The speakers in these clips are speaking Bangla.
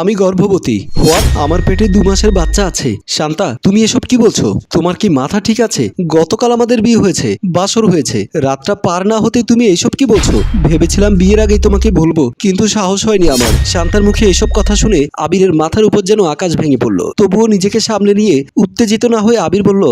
আমি গর্ভবতী। হোয়াট? আমার পেটে দু মাসের বাচ্চা আছে। শান্তা, তুমি এসব কি বলছো? তোমার কি মাথা ঠিক আছে? গতকাল আমাদের বিয়ে হয়েছে, বাসর হয়েছে। রাতটা পার না হতে তুমি এসব কি বলছো? ভেবেছিলাম বিয়ের আগেই তোমাকে বলব কিন্তু সাহস হয়নি আমার। শান্তার মুখে এসব কথা শুনে আবিরের মাথার উপর যেন আকাশ ভেঙে পড়ল। তবুও নিজেকে সামলে নিয়ে উত্তেজিত না হয়ে আবির বলল,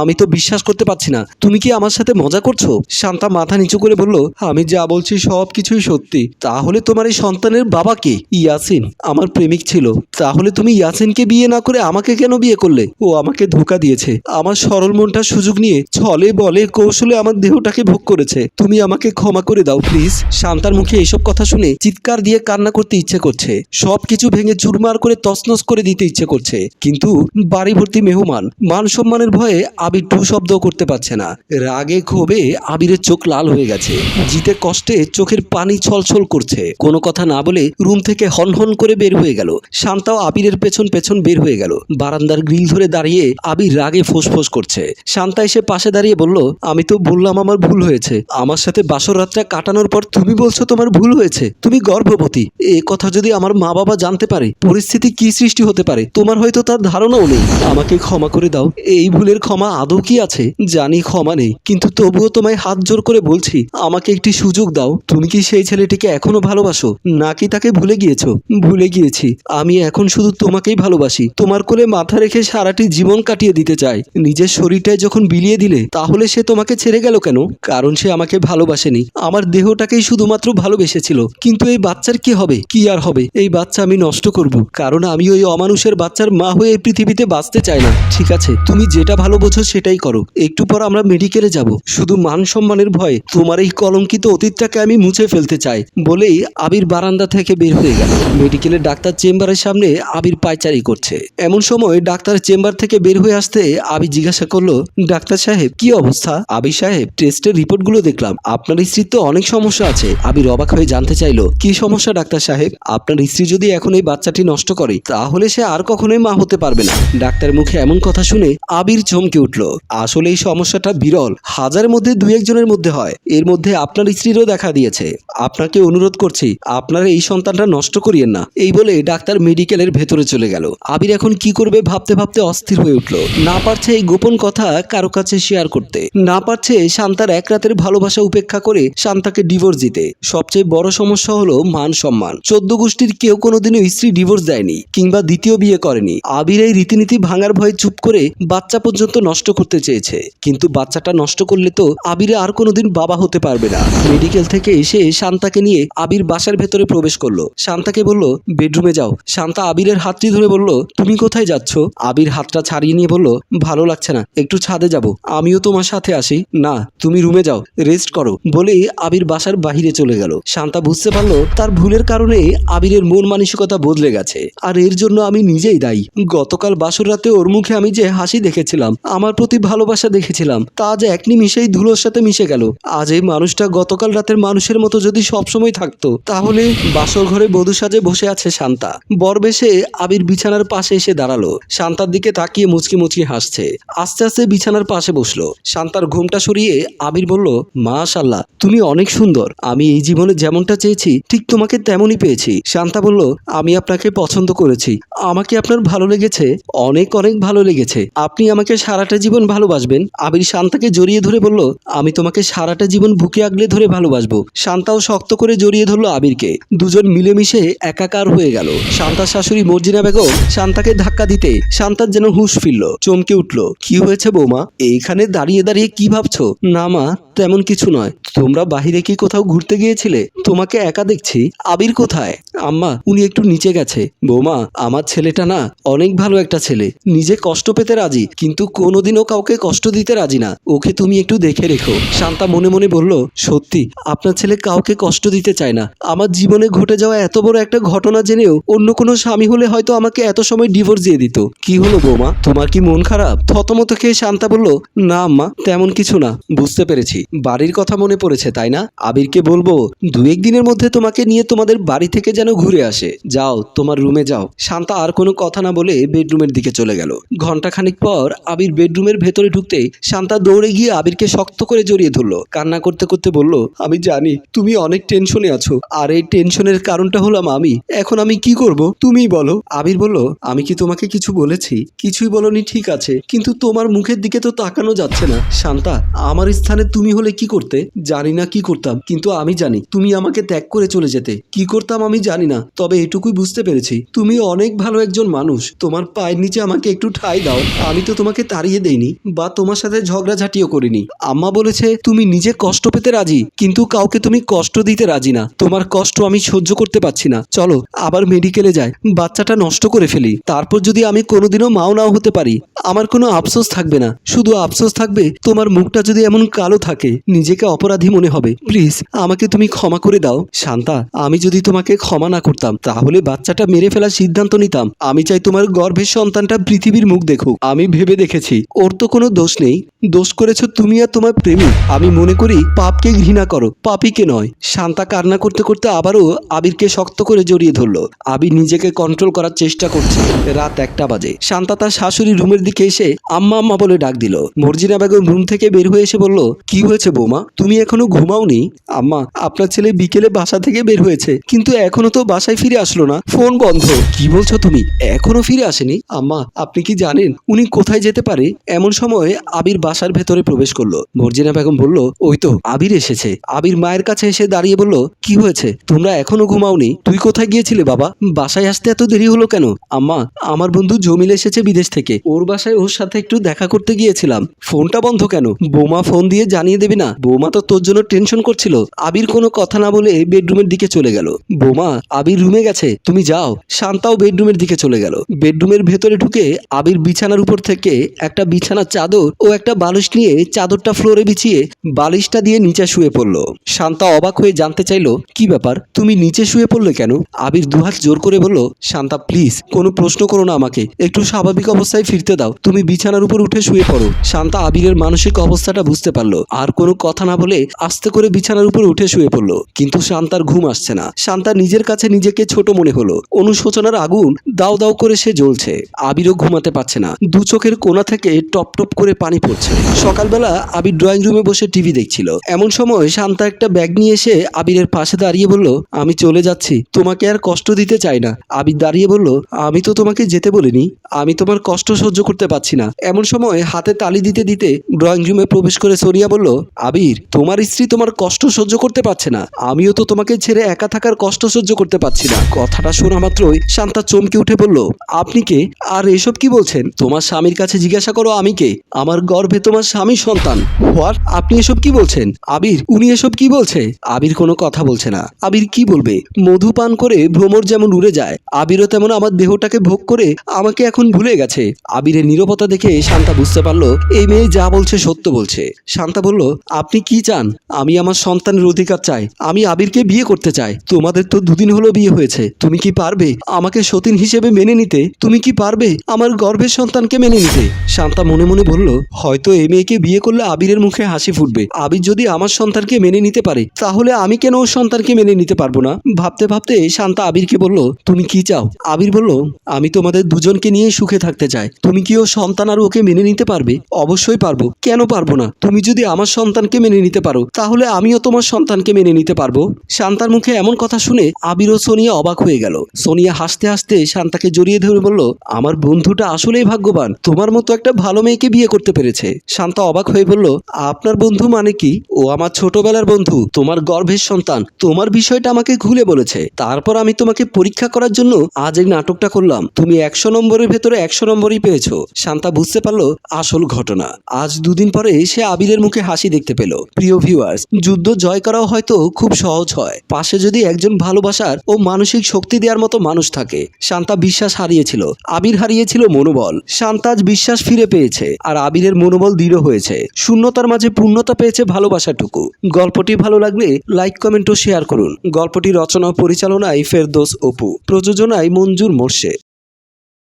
আমি তো বিশ্বাস করতে পারছি না। তুমি কি আমার সাথে মজা করছ? শান্তা মাথা নিচু করে বলল, আমি যা বলছি সব কিছুই সত্যি। তাহলে তোমার এই সন্তানের বাবা কে? ইয়াসিন, আমার প্রেমিক ছিল, তাহলে তুমি ইয়াসিনকে বিয়ে না করে আমাকে কেন বিয়ে করলে? ও আমাকে ধোকা দিয়েছে। আমার সরল মনটা সুযোগ নিয়ে ছলে বলে কৌশলে আমার দেহটাকে ভোগ করেছে। তুমি আমাকে ক্ষমা করে দাও, প্লিজ। শান্তার মুখে এসব কথা শুনে চিৎকার দিয়ে কান্না করতে ইচ্ছে করছে। সব কিছু ভেঙে চুরমার করে তছনছ করে দিতে ইচ্ছে করছে। কিন্তু বাড়ি ভর্তি মেহমান, মান সম্মানের ভয়ে আবির টু শব্দ করতে পারছে না। রাগে ক্ষোভে আবিরের চোখ লাল হয়ে গেছে। জিতে কষ্টে চোখের পানি ছলছল করছে। কোনো কথা না বলে রুম থেকে হনহন করে বের হয়ে গেল। শান্তাও আবিরের পেছন পেছন বের হয়ে গেল। বারান্দার গ্রিল ধরে দাঁড়িয়ে আবির রাগে ফোঁস করছে। শান্তা এসে পাশে দাঁড়িয়ে বলল, আমি তো বললাম আমার ভুল হয়েছে। আমার সাথে বাসর রাতটা কাটানোর পর তুমি বলছো তোমার ভুল হয়েছে। তুমি গর্ভবতী। এ কথা যদি আমার মা বাবা জানতে পারে, পরিস্থিতি কি সৃষ্টি হতে পারে? তোমার হয়তো তার ধারণাও নেই। আমাকে ক্ষমা করে দাও। এই ভুলের ক্ষমা আদৌ কি আছে? জানি ক্ষমা নেই। কিন্তু তবুও তোমায় হাত জোর করে বলছি, আমাকে একটি সুযোগ দাও। তুমি কি সেই ছেলেটিকে এখনও ভালোবাসো? নাকি তাকে ভুলে গিয়েছো? ভুলে গিয়েছি। আমি এখন শুধু তোমাকেই ভালোবাসি। তোমার কোলে মাথা রেখে সারাটি জীবন কাটিয়ে দিতে চাই। নিজের শরীরটায় যখন বিলিয়ে দিলে, তাহলে সে তোমাকে ছেড়ে গেল কেন? কারণ সে আমাকে ভালোবাসেনি। আমার দেহটাকেই শুধুমাত্র ভালোবেসেছিল। কিন্তু এই বাচ্চার কি হবে? কি আর হবে? এই বাচ্চা আমি নষ্ট করব। কারণ আমি ওই অমানুষের বাচ্চার মা হয়ে এই পৃথিবীতে বাঁচতে চাই না। ঠিক আছে, তুমি যেটা ভালো বোঝো সেটাই করো। একটু পর আমরা মেডিকেলে যাব। শুধু মান সম্মানের ভয়ে তোমার এই কলঙ্কিত অতীতটাকে আমি মুছে ফেলতে চাই বলেই আবির বারান্দা থেকে বের হয়ে গেল। মেডিকেলের ডাক্তার চেম্বারের সামনে আবির পায়চারি করছে। এমন সময় ডাক্তার চেম্বার থেকে বের হয়ে আসতে আবির জিজ্ঞাসা করল, ডাক্তার সাহেব, কি অবস্থা? আবির সাহেব টেস্টের রিপোর্টগুলো দেখলাম। আপনার স্ত্রীর তো অনেক সমস্যা আছে। আবির অবাক হয়ে জানতে চাইলো, কি সমস্যা ডাক্তার সাহেব? আপনার স্ত্রী যদি এখন এই বাচ্চাটি নষ্ট করে, তাহলে সে আর কখনোই মা হতে পারবে না। ডাক্তার মুখে এমন কথা শুনে আবির চমকে উঠল, আসলে এই সমস্যাটা বিরল। হাজারের মধ্যে দুই একজনের মধ্যে হয়। এর মধ্যে আপনার স্ত্রীরও দেখা দিয়েছে। আপনাকে অনুরোধ করছি, আপনার এই সন্তানটা নষ্ট করিয়েন না। এই বলে ডাক্তার মেডিকেলের ভেতরে চলে গেল। আবির এখন কি করবে ভাবতে ভাবতে অস্থির হয়ে উঠল। না পারছে এই গোপন কথা কারও কাছে শেয়ার করতে। না পারছে শান্তার এক রাতের ভালোবাসা উপেক্ষা করে শান্তাকে ডিভোর্স দিতে। সবচেয়ে বড় সমস্যা হলো মান সম্মান। চোদ্দ গোষ্ঠীর কেউ কোনোদিনও স্ত্রী ডিভোর্স দেয়নি কিংবা দ্বিতীয় বিয়ে করেনি। আবির এই রীতিনীতি ভাঙার ভয়ে চুপ করে বাচ্চা পর্যন্ত নষ্ট করতে চেয়েছে। কিন্তু বাচ্চাটা নষ্ট করলে তো আবিরে আর কোনোদিন বাবা হতে পারবে না। মেডিকেল থেকে এসে শান্তাকে নিয়ে আবির বাসার ভেতরে প্রবেশ করল। শান্তাকে বলল বেডরুমে যাও। শান্তা আবিরের হাতটি ধরে বলল, তুমি কোথায় যাচ্ছ? আবির হাতটা ছাড়িয়ে নিয়ে বলল, ভালো লাগছে না, একটু ছাদে যাব। আমিও তোমার সাথে আসি। না, তুমি রুমে যাও, রেস্ট করো। বলেই আবির বাসার বাহিরে চলে গেল। শান্তা বুঝতে পারল, তার ভুলের কারণে আবিরের মন মানসিকতা বদলে গেছে। আর এর জন্য আমি নিজেই দায়ী। গতকাল বাসর রাতে ওর মুখে আমি যে হাসি দেখেছিলাম, আমার প্রতি ভালোবাসা দেখেছিলাম, তা আজ এক নিমিশেই ধুলোর সাথে মিশে গেল। আজ এই মানুষটা গতকাল রাতের মানুষের মতো যদি সবসময় থাকতো, তাহলে বাসর ঘরে বধূ সাজে বসে আছে শান্তা। বরবেশে আবির বিছানার পাশে এসে দাঁড়াল। শান্তার দিকে তাকিয়ে মুচকি মুচকি হাসছে। আস্তে আস্তে বিছানার পাশে বসল। শান্তার ঘুমটা সরিয়ে আবির বলল, মাশাল্লাহ, তুমি অনেক সুন্দর। আমি এই জীবনে যেমনটা চেয়েছি, ঠিক তোমাকে তেমনই পেয়েছি। শান্তা বলল, আমি আপনাকে পছন্দ করেছি। আমাকে আপনার ভালো লেগেছে। অনেক অনেক ভালো লেগেছে। আপনি আমাকে সারাটা জীবন ভালোবাসবেন। আবির শান্তাকে জড়িয়ে ধরে বলল, আমি তোমাকে সারাটা জীবন বুকে আগলে ধরে ভালোবাসবো। শান্তাও শক্ত করে জড়িয়ে ধরলো আবিরকে। দুজন মিলেমিশে একাকার হয়ে গেল। শান্তার শাশুড়ি মর্জিনা বেগম শান্তাকে ধাক্কা দিতে শান্তার যেন হুঁশ ফিরল, চমকে উঠল। কি হয়েছে বৌমা? এইখানে দাঁড়িয়ে দাঁড়িয়ে কি ভাবছ? না মা তেমন কিছু নয়। তোমরা বাহিরে কি কোথাও ঘুরতে গিয়েছিলে? তোমাকে একা দেখছি। আবির কোথায়? আম্মা, উনি একটু নিচে গেছে। বৌমা, আমার ছেলেটা না অনেক ভালো একটা ছেলে। নিজে কষ্ট পেতে রাজি, কিন্তু কোনোদিনও কাউকে কষ্ট দিতে রাজি না। ওকে তুমি একটু দেখে রেখো। শান্তা মনে মনে বলল, সত্যি, আপনার ছেলে কাউকে কষ্ট দিতে চায় না। আমার জীবনে ঘটে যাওয়া এত বড় একটা ঘটনা জেনেও অন্য কোনো স্বামী হলে হয়তো আমাকে এত সময় ডিভোর্স দিয়ে দিত। কি হলো বৌমা? তোমার কি মন খারাপ? থতমত খেয়ে শান্তা বলল, না আম্মা, তেমন কিছু না। বুঝতে পেরেছি। বাড়ির কথা মনে পড়েছে, তাই না? আবিরকে বলব দু এক দিনের মধ্যে তোমাকে নিয়ে তোমাদের বাড়ি থেকে যেন ঘুরে আসে। যাও, তোমার রুমে যাও। শান্তা আর কোনো কথা না বলে বেডরুমের দিকে চলে গেল। ঘন্টাখানিক পর আবির বেডরুমের ভেতরে ঢুকতে শান্তা দৌড়ে গিয়ে আবিরকে শক্ত করে জড়িয়ে ধরলো। কান্না করতে করতে বলল, আমি জানি, তুমি অনেক টেনশনে আছো। আর এই টেনশনের কারণটা হলাম আমি। এখন আমি কি করব? তুমিই বলো। আবির বলল, আমি কি তোমাকে কিছু বলেছি? কিছুই বলনি, ঠিক আছে। কিন্তু তোমার মুখের দিকে তো তাকানো যাচ্ছে না। শান্তা, আমার স্থানে তুমি হলে কি করতে? জানি না কি করতাম, কিন্তু আমি জানি, তুমি আমাকে ত্যাগ করে চলে যেতে। কি করতাম আমি জানি না, তবে এটুকুই বুঝতে পেরেছি। তুমি অনেক ভালো একজন মানুষ, তোমার পায়ের নিচে আমাকে একটু ঠাই দাও, আমি তো তোমাকে তাড়িয়ে দেইনি, বা তোমার সাথে ঝগড়াঝাটিও করিনি। আম্মা বলেছে, তুমি নিজে কষ্ট পেতে রাজি, কিন্তু কাউকে তুমি কষ্ট দিতে রাজি না। তোমার কষ্ট আমি সহ্য করতে পারছি না। চলো, আবার মেডিকেলে যাই। বাচ্চাটা নষ্ট করে ফেলি। তারপর যদি আমি কোনোদিনও মাও নাও হতে পারি, আমার কোনো আফসোস থাকবে না। শুধু আফসোস থাকবে, তোমার মুখটা যদি এমন কালো থাকে নিজেকে অপরাধী মনে হবে। প্লিজ, আমাকে তুমি ক্ষমা করে দাও। শান্তা, আমি যদি তোমাকে ক্ষমা না করতাম, তাহলে বাচ্চাটা মেরে ফেলার সিদ্ধান্ত নিতাম। আমি চাই তোমার গর্ভের সন্তানটা পৃথিবীর মুখ দেখুক। আমি ভেবে দেখেছি। ওর তো কোনো দোষ নেই। দোষ করেছ তুমি আর তোমার প্রেমিক। আমি মনে করি পাপকে ঘৃণা করো। পাপিকে নয়। শান্তা কান্না করতে করতে আবারও আবিরকে শক্ত করে জড়িয়ে ধরলো। আবির নিজেকে কন্ট্রোল করার চেষ্টা করছে। রাত একটা বাজে। শান্তা তার শাশুড়ি রুমের দিকে এসে আম্মা আম্মা বলে ডাক দিল। মর্জিনা বেগম রুম থেকে বের হয়ে এসে বলল, কি হয়েছে? বৌমা? তুমি এখনও ঘুমাওনি? আম্মা, আপনার ছেলে বিকেলে বাসা থেকে বের হয়েছে, কিন্তু এখনও তো বাসায় ফিরে আসলো না। ফোন বন্ধ। কি বলছো তুমি? এখনও ফিরে আসেনি? আম্মা, আপনি কি জানেন উনি কোথায় যেতে পারে? এমন সময় আবির বাসার ভেতরে প্রবেশ করল। মর্জিনা বেগম বলল, ওই তো, আবির এসেছে। আবির মায়ের কাছে এসে দাঁড়িয়ে বলল, কি হয়েছে? তোমরা এখনও ঘুমাওনি? তুই কোথায় গিয়েছিলে বাবা? বাসায় আসতে এত দেরি হলো কেন? আম্মা, আমার বন্ধু জমিল এসেছে বিদেশ থেকে। ওর বাসায় ওর সাথে একটু দেখা করতে গিয়েছিলাম। ফোনটা বন্ধ কেন? বোমা ফোন দিয়ে জানিয়ে দেবে না। বৌমা তো তোর জন্য টেনশন করছিল। আবির কোনো কথা না বলে বেডরুমের দিকে চলে গেল। বৌমা, আবির রুমে গেছে। তুমি যাও। শান্তাও বেডরুমের দিকে চলে গেল। বেডরুমের ভেতরে ঢুকে আবির বিছানার উপর থেকে একটা বিছানার চাদর ও একটা বালিশ নিয়ে চাদরটা ফ্লোরে বিছিয়ে বালিশটা দিয়ে নিচে শুয়ে পড়ল। শান্তা অবাক হয়ে জানতে চাইলো, কি ব্যাপার? তুমি নিচে শুয়ে পড়লে কেন? আবির দুহাত জোর করে বলল, শান্তা প্লিজ কোনো প্রশ্ন করো না আমাকে। একটু স্বাভাবিক অবস্থায় ফিরতে দাও। তুমি বিছানার উপর উঠে শুয়ে পড়ো। শান্তা আবিরের মানসিক অবস্থাটা বুঝতে পারল। আর কোনো কথা না বলে আস্তে করে বিছানার উপর উঠে শুয়ে পড়ল। কিন্তু শান্তার ঘুম আসছে না। শান্তা নিজের কাছে নিজেকে ছোট মনে হলো। অনুশোচনার আগুন দাও দাও করে সে জ্বলছে। আবিরও ঘুমাতে পারছে না। দু চোখের কোনা থেকে টপ টপ করে পানি পড়ছে। সকালবেলা আবির ড্রয়িং রুমে বসে টিভি দেখছিল। এমন সময় শান্তা একটা ব্যাগ নিয়ে এসে আবিরের পাশে দাঁড়িয়ে বলল, আমি চলে যাচ্ছি। তোমাকে আর কষ্ট দিতে চাই না। আবির দাঁড়িয়ে বলল, আমি তো তোমাকে যেতে বলিনি। আমি তোমার কষ্ট সহ্য করতে পারছি না। এমন সময় হাতে তালি দিতে দিতে ড্রয়িং রুমে প্রবেশ করে সোনিয়া বলল আবির, তোমার স্ত্রী তোমার কষ্ট সহ্য করতে পারছে না। আমিও তো তোমাকে ছেড়ে একা থাকার কষ্ট সহ্য করতে পারছি না। কথাটা শোনা মাত্রই শান্তা চমকে উঠে বলল, আপনি কে? আর এসব কি বলছেন? তোমার স্বামীর কাছে জিজ্ঞাসা করো আমি কে? আমার গর্ভে তোমার স্বামী সন্তান। হোয়াট? আপনি এসব কি বলছেন? আবির, উনি এসব কি বলছে? আবির কোনো কথা বলছে না। আবির কি বলবে? মধু পান করে ভ্রমর যেমন উড়ে যায়, আবিরও তেমন আমার দেহটাকে ভোগ করে আমাকে এখন ভুলে গেছে। আবিরের নীরবতা দেখে শান্তা বুঝতে পারল, এই মেয়ে যা বলছে সত্য বলছে। শান্তা বলল আপনি কি চান? আমি আমার সন্তানের অধিকার চাই। আমি আবিরকে বিয়ে করতে চাই। তোমাদের তো দুদিন হলো বিয়ে হয়েছে। তুমি কি পারবে আমাকে সতীন হিসেবে মেনে নিতে? তুমি কি পারবে আমার গর্ভের সন্তানকে মেনে নিতে? শান্তা মনে মনে বলল, হয়তো এই মেয়েকে বিয়ে করলে আবিরের মুখে হাসি ফুটবে। আবির যদি আমার সন্তানকে মেনে নিতে পারে, তাহলে আমি কেন ওর সন্তানকে মেনে নিতে পারব না? ভাবতে ভাবতে শান্তা আবিরকে বলল, তুমি কি চাও? আবির বলল, আমি তোমাদের দুজনকে নিয়ে সুখে থাকতে চাই। তুমি কি ও সন্তান আর ওকে মেনে নিতে পারবে? অবশ্যই পারব। কেন পারব না? তুমি যদি আমার সন্তানকে মেনে নিতে পারো। তাহলে আমিও তোমার সন্তানকে মেনে নিতে পারব। শান্তার মুখে এমন কথা শুনে আবির ও সোনিয়া অবাক হয়ে গেল। সোনিয়া হাসতে হাসতে শান্তাকে জড়িয়ে ধরে বলল, আমার বন্ধুটা আসলেই ভাগ্যবান। তোমার মতো একটা ভালো মেয়েকে বিয়ে করতে পেরেছে। শান্তা অবাক হয়ে বলল, আপনার বন্ধু মানে কি? ও আমার ছোটবেলার বন্ধু, তোমার গর্ভের সন্তান। তোমার বিষয়টা আমাকে খুলে বলেছে। তারপর আমি তোমাকে পরীক্ষা করার জন্য আজ এই নাটকটা করলাম। তুমি একশো নম্বরের ভেতরে একশো নম্বরই পেয়েছ। শান্তা বুঝতে পারল আসল ঘটনা। আজ দুদিন পরে সে আবিরের মুখে হাসি দেখতে পেল। প্রিয় ভিউয়ার্স যুদ্ধ জয় করাও হয়তো খুব সহজ হয়। পাশে যদি একজন ভালোবাসার ও মানসিক শক্তি দেওয়ার মতো মানুষ থাকে, শান্তা বিশ্বাস হারিয়েছিল। আবির হারিয়েছিল মনোবল। শান্তা আজ বিশ্বাস ফিরে পেয়েছে, আর আবিরের মনোবল দৃঢ় হয়েছে। শূন্যতার মাঝে পূর্ণতা পেয়েছে ভালোবাসাটুকু। গল্পটি ভালো লাগলে লাইক কমেন্ট ও শেয়ার করুন। গল্পটি রচনা পরিচালনায় ফেরদোস অপু। প্রযোজনায় মঞ্জুর মোর্শেদ।